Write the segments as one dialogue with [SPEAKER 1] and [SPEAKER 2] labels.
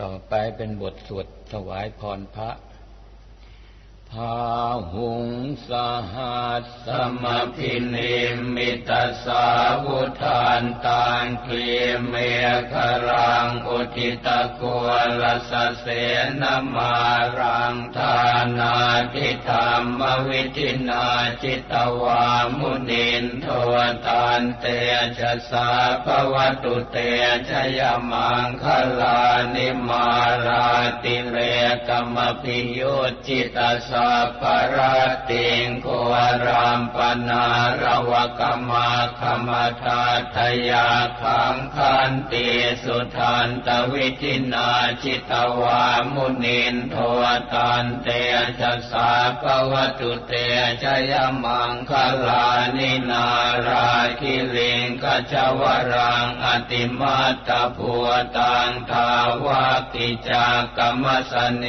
[SPEAKER 1] ต่อไปเป็นบทสวดถวายพรพระ พาหุงสหัสสมพินิมิตาสาวุธ ทานตังคลีเมฆรังอุทิตะกวลสเสนมารังทานาทิธรรมวิธินาจิตวามุนินโทตันเตชะสาภวตุเตชยมังคลานิมาราติเรกรรมพิยุจิตาสาปรติงโกรามปนาระวกมาคมทาทยาขัง คันติสุทันตวิทินาจิตวามุนินโทตันเตชะสาภวตุเตชยมังคลานินาราคิลิงกัจวรังอติมาตผัวตังทาวากิจากรรมสเน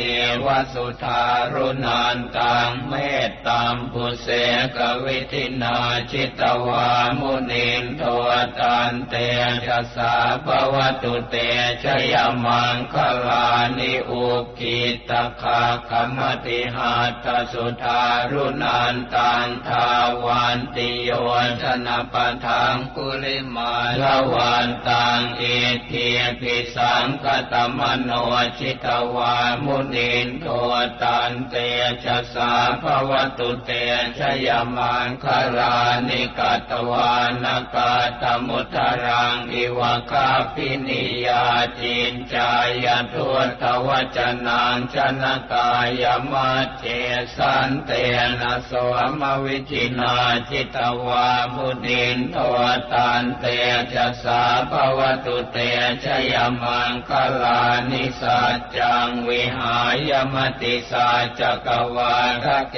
[SPEAKER 1] วสุธารุนันตังเมตตามผู้เสกวิธินาจิตวามุนินโทตันเตชะสาภวตุเตชยมังคลานิอุกิตคาคมติหาตสุธารุนันตังทาวันติโยชนะปะทังกุลิมาลวันตังเอเทียพิสังกตมโนชิตวามุนินโทตันเตชะสาภวตุเตชยมังคลานิกัตวานกาตมุทรังอิวคาพินิยาจินจายทุตวจนังชนกายมัจเจสันเตนะสวมวิจินาจิตวามุนินโทตันเตชะสาภวตุเตชยมังคลานิสัจจังวิหายมติสัจจกวาทะเก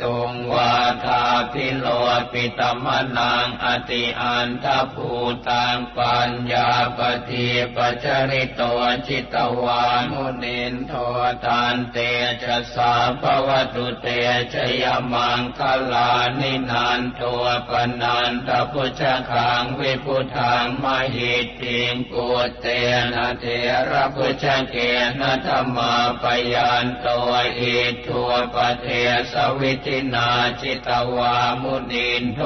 [SPEAKER 1] ตุงวาทาพิโลปิตมนังอติอันทภูตังปัญญาปฏิปจริโตจิตวามุนินโทตันเตชะสาภวตุเตชยมังคลานินันโทปนันตพุชขังวิพุทังมหิตติงกุเตนะเทระพุชเกนะธรรมาปยันโตอิทัวปเทสวิทินาจิตวามุนินโท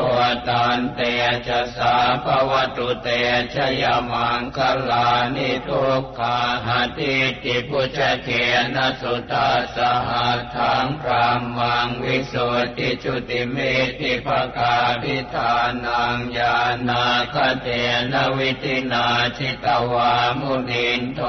[SPEAKER 1] ตันเตชะสาภวตุเตชยมังังคลานิทุกขาหาติติพุชเกนะสุตาสหัทังพรามังวิสุทธิจุติเมติภกาพิธานังญาณาคเตนะวิทินาจิตวามุนินโท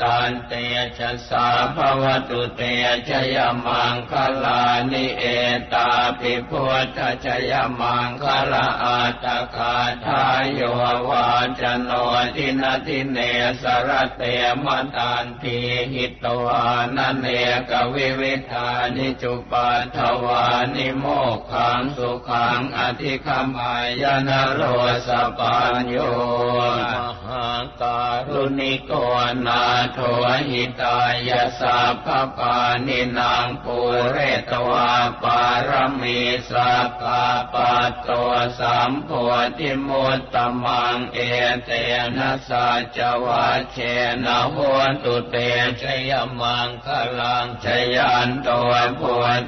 [SPEAKER 1] ตันเตชะสาภวตุเตชยมังคลานิเอตาปิพุทธชยมังคลาอาตคาทายโยวาจโนทินาทิเนสรเตมตันทีหิตวานเนกวิวิธานิจุปัทวานิโมขังสุขังอธิคมายนโรสปัญโยมหาการุณิโกนาโทหิตายสัพพปานินางปุเรตวาปารมีสัพพปัตโตสัมโพธิมุตตมังเอเตนะสัจวะเชนะโหตุเตชยมังคลังชยันโตโพ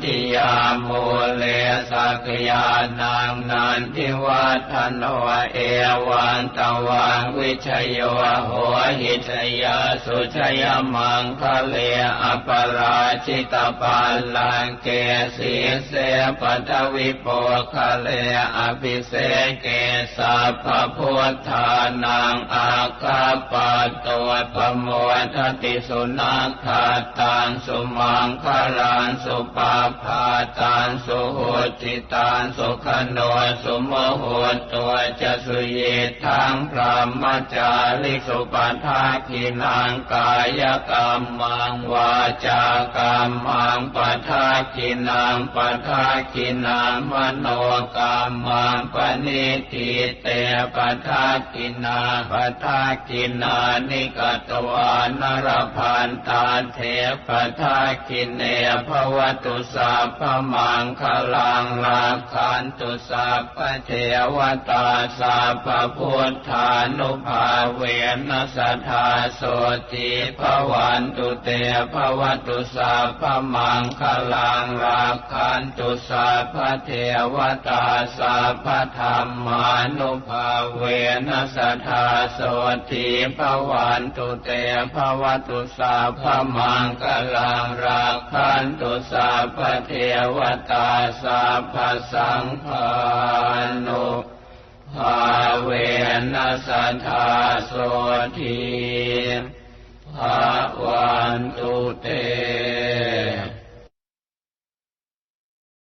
[SPEAKER 1] ธิยามูล สักยานางนันทิวัฒโนเอวันตวังวิชโยโหหิชยาสุชยมังคะเลอปราชิตปัลลังเกสีเสปัทวิโปคะเลอภิเสเกสัพพพุทธานังอาคาปตัวพโมทติสุนัขขาตังสุมังคลังสุปาพาตังสุโหติตังสุขโนสุโมโหตัวจะสุเยทังพระมจาริสุปทาคินังกายกรรมังวาจากรรมังปัทากินังปัทากินามโนกามังปณิทิเตปัทากินาปัทากินานิกตวานรพันตาเทปัทากินเนภวตุสัพพมังคลังลาคันตุสัพพเทวตาสัพพพุทธานุภาเวนสัทธาโสติภวันตุเตภวตุสัพพมังคลังลาคันตุสัพพเทวตาสัพพธรรมานุภาเวนสัทธาโสติภวันตุเตภวตุสัพพมังคลังราคันตุสัพพเทวตาสัพพสังฆานุภาเวนสัทธาโสทีภาวันตุเต